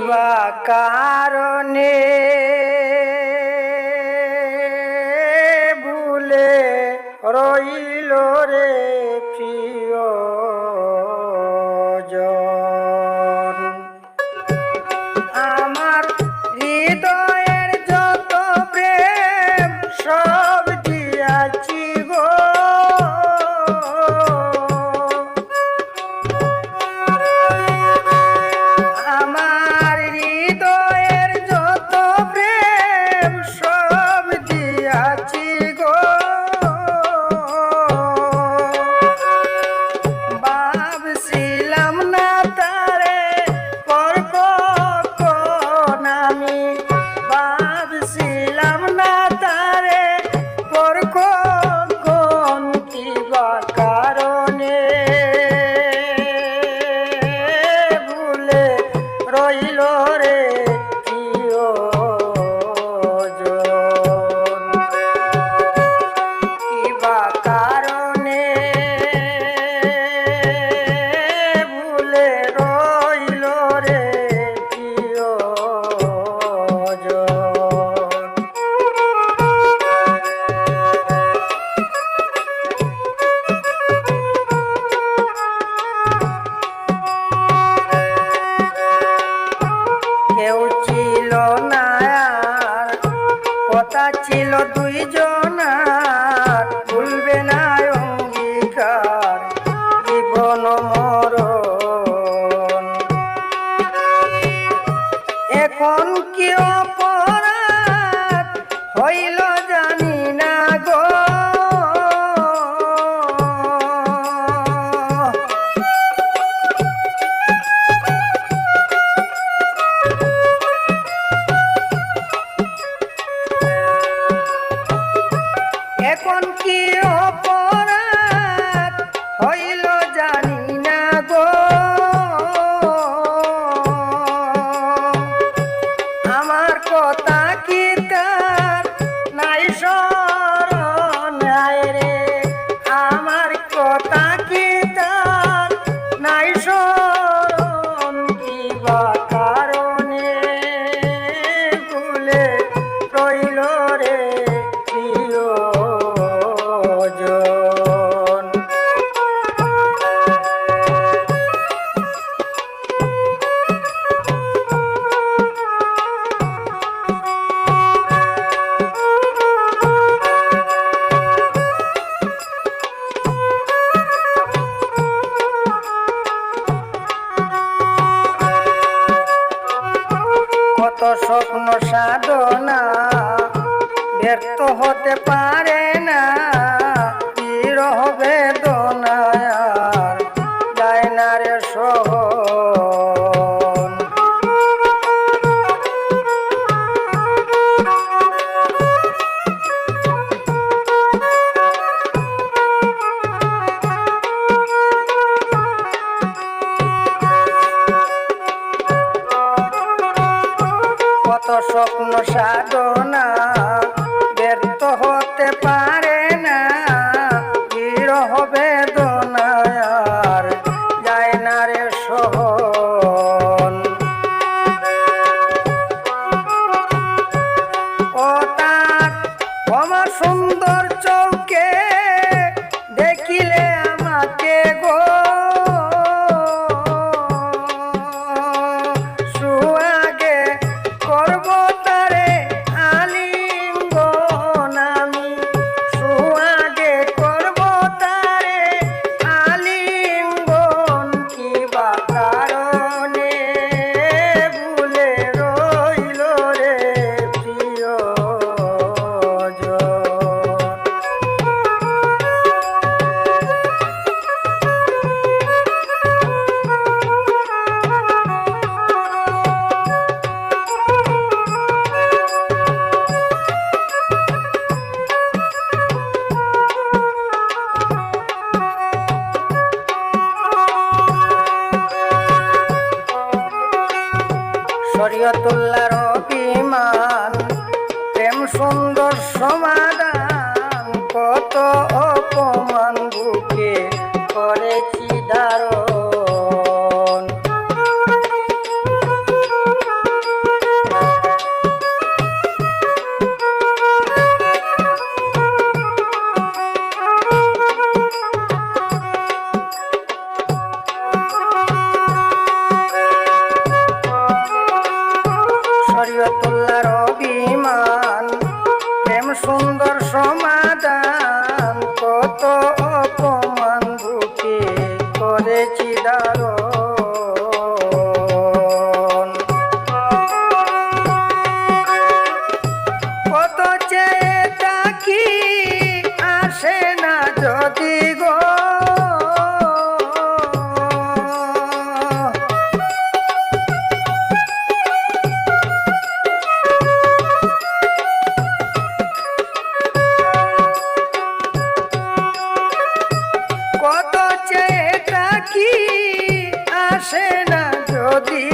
বা কারণে এখন কি অপর ব্যর্থ হতে পারে না। বিরহ বেদনায়ার যায় না সহ কত স্বপ্ন সাধনা শরীয়তুল্লাহ রবিমান যদি